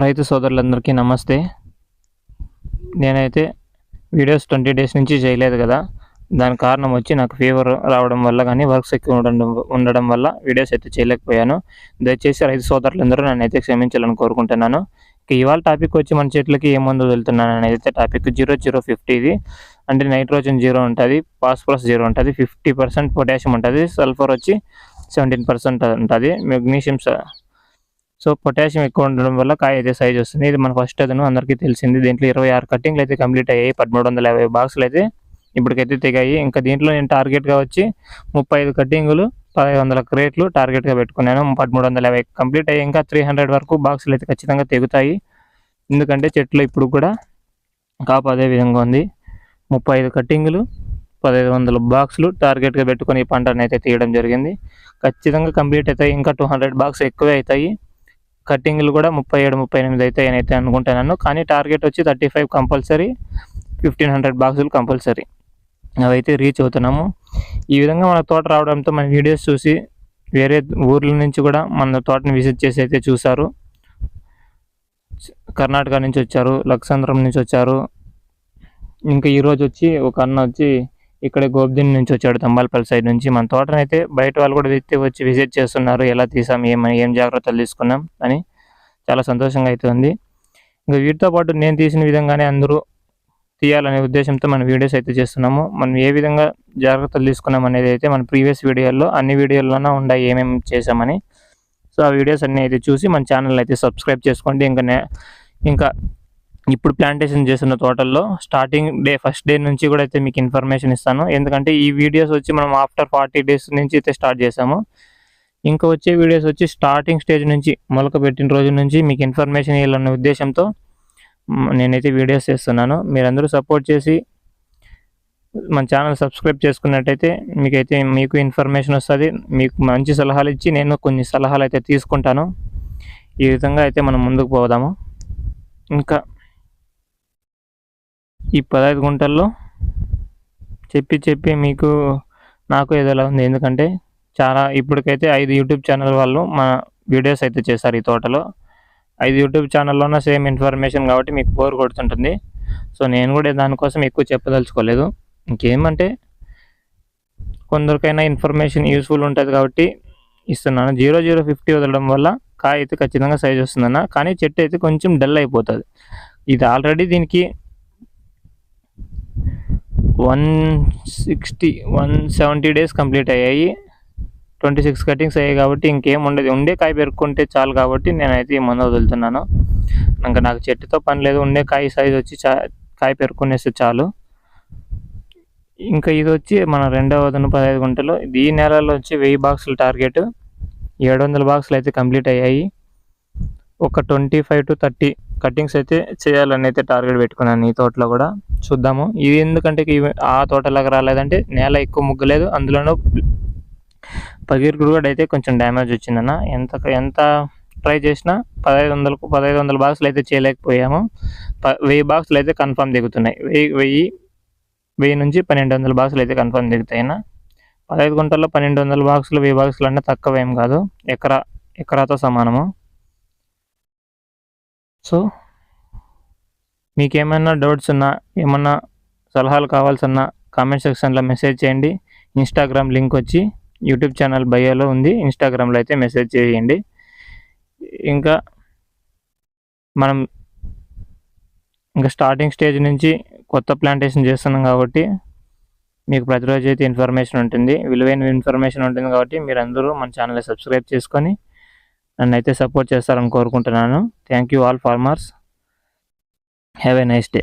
రైతు సోదరులందరికీ నమస్తే. నేనైతే వీడియోస్ ట్వంటీ డేస్ నుంచి చేయలేదు కదా. దాని కారణం వచ్చి నాకు ఫీవర్ రావడం వల్ల కానీ వర్క్స్ ఎక్కువ ఉండడం ఉండడం వల్ల వీడియోస్ అయితే చేయలేకపోయాను. దయచేసి రైతు సోదరులందరూ నన్ను అయితే క్షమించాలని కోరుకుంటున్నాను. ఇక ఇవాళ టాపిక్ వచ్చి మన చెట్లకి ఏ మందు వదులుతున్నాను అనేది అయితే టాపిక్ జీరో జీరో ఫిఫ్టీ ఇది. అంటే నైట్రోజన్ జీరో ఉంటుంది ఫాస్ఫరస్ జీరో ఉంటుంది ఫిఫ్టీ పర్సెంట్ పొటాషియం ఉంటుంది సల్ఫర్ వచ్చి సెవెంటీన్ పర్సెంట్ ఉంటుంది మెగ్నీషియం సో పొటాషియం ఎక్కువ ఉండడం వల్ల కాయ అయితే సైజ్ వస్తుంది. ఇది మన ఫస్ట్ అదను అందరికీ తెలిసింది. దీంట్లో ఇరవై ఆరు కట్టింగ్లు అయితే కంప్లీట్ అయ్యాయి. పదమూడు వందల యాభై బాక్సులు అయితే ఇప్పటికైతే తెగాయి. ఇంకా దీంట్లో నేను టార్గెట్గా వచ్చి ముప్పై ఐదు కట్టింగులు పదహైదు వందల క్రేట్లు టార్గెట్గా పెట్టుకున్నాను. పదమూడు వందల యాభై కంప్లీట్ అయ్యి ఇంకా త్రీ హండ్రెడ్ వరకు బాక్సులు అయితే ఖచ్చితంగా తెగుతాయి. ఎందుకంటే చెట్లు ఇప్పుడు కూడా కాపు అదే విధంగా ఉంది. ముప్పై ఐదు కట్టింగులు పదహైదు వందల బాక్సులు టార్గెట్గా పెట్టుకొని ఈ పంటను అయితే తీయడం జరిగింది. ఖచ్చితంగా కంప్లీట్ అవుతాయి. ఇంకా టూ హండ్రెడ్ బాక్స్ ఎక్కువే అవుతాయి. కట్టింగ్లు కూడా ముప్పై ఏడు ముప్పై ఎనిమిది అయితే నేనైతే అనుకుంటున్నాను. కానీ టార్గెట్ వచ్చి thirty five compulsory fifteen hundred బాక్సులు కంపల్సరీ. అవైతే రీచ్ అవుతున్నాము. ఈ విధంగా మన తోట రావడంతో మన వీడియోస్ చూసి వేరే ఊర్ల నుంచి కూడా మన తోటని విజిట్ చేసి అయితే చూశారు. కర్ణాటక నుంచి వచ్చారు లక్సంద్రం నుంచి వచ్చారు. ఇంకా ఈరోజు వచ్చి ఒక అన్న వచ్చి ఇక్కడ గోబ్దిన్ నుంచి వచ్చాడు తంబాలపల్లి సైడ్ నుంచి. మన తోటనైతే అయితే బయట వాళ్ళు కూడా వ్యక్తి వచ్చి విజిట్ చేస్తున్నారు. ఎలా తీసాం ఏమని ఏం జాగ్రత్తలు తీసుకున్నాం అని చాలా సంతోషంగా అయితే ఉంది ఇంకా వీటితో పాటు నేను తీసిన విధంగానే అందరూ తీయాలనే ఉద్దేశంతో మనం వీడియోస్ అయితే చేస్తున్నాము. మనం ఏ విధంగా జాగ్రత్తలు తీసుకున్నాం అనేది అయితే మన ప్రీవియస్ వీడియోల్లో అన్ని వీడియోల్లోనే ఉన్నాయి ఏమేమి చేసామని సో ఆ వీడియోస్ అన్నీ అయితే చూసి మన ఛానల్ అయితే సబ్స్క్రైబ్ చేసుకోండి. ఇంకా ఇంకా ఇప్పుడు ప్లాంటేషన్ చేస్తున్న తోటల్లో స్టార్టింగ్ డే ఫస్ట్ డే నుంచి కూడా అయితే మీకు ఇన్ఫర్మేషన్ ఇస్తాను. ఎందుకంటే ఈ వీడియోస్ వచ్చి మనం ఆఫ్టర్ ఫార్టీ డేస్ నుంచి అయితే స్టార్ట్ చేసాము ఇంకా వచ్చే వీడియోస్ వచ్చి స్టార్టింగ్ స్టేజ్ నుంచి మొలక పెట్టిన రోజు నుంచి మీకు ఇన్ఫర్మేషన్ ఇవ్వాలన్న ఉద్దేశంతో నేనైతే వీడియోస్ చేస్తున్నాను. మీరందరూ సపోర్ట్ చేసి మన ఛానల్ సబ్స్క్రైబ్ చేసుకున్నట్టయితే మీకైతే మీకు ఇన్ఫర్మేషన్ వస్తుంది. మీకు మంచి సలహాలు ఇచ్చి నేను కొన్ని సలహాలు అయితే తీసుకుంటాను. ఈ విధంగా అయితే మనం ముందుకు పోదాము. ఇంకా ఈ పదహైదు గుంటల్లో చెప్పి చెప్పి మీకు నాకు ఏదోలా ఉంది. ఎందుకంటే చాలా ఇప్పటికైతే ఐదు యూట్యూబ్ ఛానల్ వాళ్ళు మన వీడియోస్ అయితే చేశారు ఈ తోటలో. ఐదు యూట్యూబ్ ఛానల్లోనే సేమ్ ఇన్ఫర్మేషన్ కాబట్టి మీకు బోర్ కొడుతుంటుంది. సో నేను కూడా దానికోసం ఎక్కువ చెప్పదలుచుకోలేదు. ఇంకేమంటే కొందరికైనా ఇన్ఫర్మేషన్ యూస్ఫుల్ ఉంటుంది కాబట్టి ఇస్తున్నాను. జీరో జీరో ఫిఫ్టీ వదలడం వల్ల కాయ అయితే ఖచ్చితంగా సైజ్ వస్తుందన్న. కానీ చెట్టు అయితే కొంచెం డల్ అయిపోతుంది. ఇది ఆల్రెడీ దీనికి one sixty one seventy days complete అయ్యాయి. ట్వంటీ సిక్స్ కటింగ్స్ అయ్యాయి కాబట్టి ఇంకేం ఉండదు. ఉండే కాయ పెరుక్కుంటే చాలు కాబట్టి నేనైతే ఈ మందు వదులుతున్నాను. ఇంకా నాకు చెట్టుతో పని లేదు. ఉండే కాయ సైజ్ వచ్చి చా కాయ పెరుక్కునేస్తే చాలు. ఇంకా ఇది వచ్చి మన రెండవ వదన పదహైదు గుంటలు. ఈ నెలలో వచ్చి వెయ్యి బాక్సులు టార్గెట్. ఏడు వందల బాక్సులు అయితే కంప్లీట్ అయ్యాయి. ఒక twenty five to thirty cuttings అయితే చేయాలని అయితే టార్గెట్ పెట్టుకున్నాను ఈ తోటలో కూడా. చూద్దాము. ఇది ఎందుకంటే ఆ తోటలాగా రాలేదంటే నేల ఎక్కువ ముగ్గలేదు. అందులోనూ పగిరి కూడా అయితే కొంచెం డ్యామేజ్ వచ్చిందన్న. ఎంత ఎంత ట్రై చేసినా పదహైదు వందలకు పదహైదు వందల బాక్సులు అయితే చేయలేకపోయాము. ప వెయ్యి బాక్సులు అయితే కన్ఫర్మ్ దిగుతున్నాయి. వెయ్యి వెయ్యి వెయ్యి నుంచి పన్నెండు వందల బాక్సులు అయితే కన్ఫామ్ దిగుతాయినా పదహైదు గుంటల్లో పన్నెండు వందల బాక్సులు వెయ్యి బాక్సులు అంటే తక్కువ ఏం కాదు. ఎకరా ఎకరాతో సమానము. సో మీకేమైనా డౌట్స్ ఉన్నా ఏమన్నా సలహాలు కావాల్సిన కామెంట్ సెక్షన్లో మెసేజ్ చేయండి. ఇన్స్టాగ్రామ్ లింక్ వచ్చి యూట్యూబ్ ఛానల్ బయోలో ఉంది. ఇన్స్టాగ్రామ్లో అయితే మెసేజ్ చేయండి. ఇంకా మనం ఇంకా స్టార్టింగ్ స్టేజ్ నుంచి కొత్త ప్లాంటేషన్ చేస్తున్నాం కాబట్టి మీకు ప్రతిరోజు అయితే ఇన్ఫర్మేషన్ ఉంటుంది. విలువైన ఇన్ఫర్మేషన్ ఉంటుంది కాబట్టి మీరు అందరూ మన ఛానల్ సబ్స్క్రైబ్ చేసుకొని నన్ను అయితే సపోర్ట్ చేస్తారని కోరుకుంటున్నాను. Thank you all farmers. Have a nice day